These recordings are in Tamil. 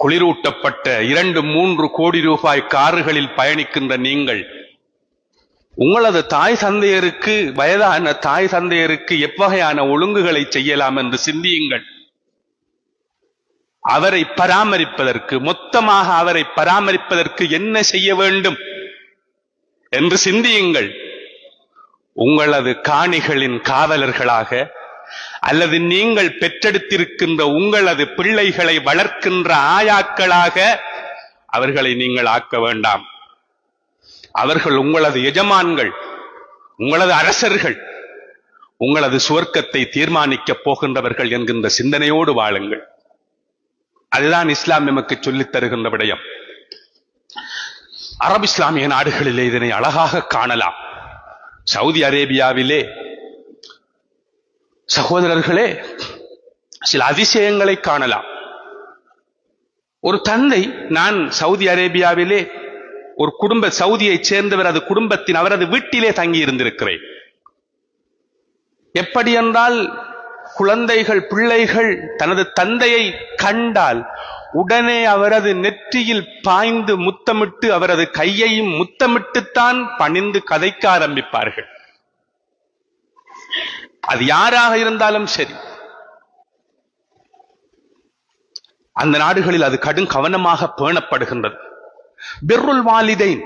குளிரூட்டப்பட்ட இரண்டு மூன்று கோடி ரூபாய் கார்களில் பயணிக்கின்ற நீங்கள் உங்களது தாய் சந்தையருக்கு வயதான தாய் சந்தையருக்கு எவ்வகையான ஒழுங்குகளை செய்யலாம் என்று சிந்தியுங்கள். அவரை பராமரிப்பதற்கு மொத்தமாக அவரை பராமரிப்பதற்கு என்ன செய்ய வேண்டும் என்று சிந்தியுங்கள். உங்களது காணிகளின் காவலர்களாக அல்லது நீங்கள் பெற்றெடுத்திருக்கின்ற உங்களது பிள்ளைகளை வளர்க்கின்ற ஆயாக்களாக அவர்களை நீங்கள் ஆக்க வேண்டாம். அவர்கள் உங்களது எஜமான்கள் உங்களது அரசர்கள் உங்களது சுவர்க்கத்தை தீர்மானிக்கப் போகின்றவர்கள் என்கின்ற சிந்தனையோடு வாழுங்கள். அதுதான் இஸ்லாம் நமக்கு சொல்லித் தருகின்ற விடயம். அரபு இஸ்லாமிய நாடுகளிலே இதனை அழகாக காணலாம். சவுதி அரேபியாவிலே சகோதரர்களே சில அதிசயங்களை காணலாம். ஒரு தந்தை நான் சவுதி அரேபியாவிலே ஒரு குடும்ப சவுதியைச் சேர்ந்தவர் அது குடும்பத்தின் அவரது வீட்டிலே தங்கி இருந்திருக்கிறேன். எப்படி என்றால் குழந்தைகள் பிள்ளைகள் தனது தந்தையை கண்டால் உடனே அவரது நெற்றியில் பாய்ந்து முத்தமிட்டு அவரது கையையும் முத்தமிட்டுத்தான் பணிந்து கதைக்க ஆரம்பிப்பார்கள். அது யாராக இருந்தாலும் சரி. அந்த நாடுகளில் அது கடும் கவனமாக பேணப்படுகின்றது. பிர்ருல் வாலிதைன்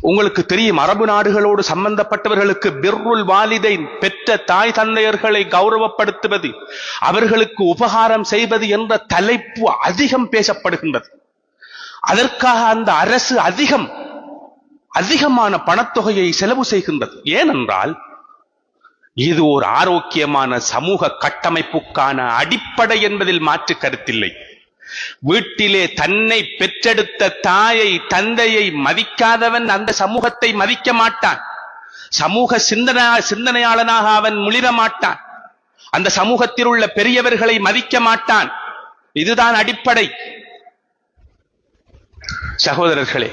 உங்களுக்கு தெரியும் அரபு நாடுகளோடு சம்பந்தப்பட்டவர்களுக்கு பிர்ருல் வாலிதைன் பெற்ற தாய் தந்தையர்களை கௌரவப்படுத்துவது அவர்களுக்கு உபகாரம் செய்வது என்ற தலைப்பு அதிகம் பேசப்படுகின்றது. அதற்காக அந்த அரசு அதிகம் அதிகமான பணத்தொகையை செலவு செய்கின்றது. ஏனென்றால் இது ஒரு ஆரோக்கியமான சமூக கட்டமைப்புக்கான அடிப்படை என்பதில் மாற்று கருத்தில்லை. வீட்டிலே தன்னை பெற்றெடுத்த தாயை தந்தையை மதிக்காதவன் அந்த சமூகத்தை மதிக்க மாட்டான். சமூக சிந்தனா சிந்தனையாளனாக அவன் முளிர மாட்டான். அந்த சமூகத்தில் உள்ள பெரியவர்களை மதிக்க மாட்டான். இதுதான் அடிப்படை. சகோதரர்களே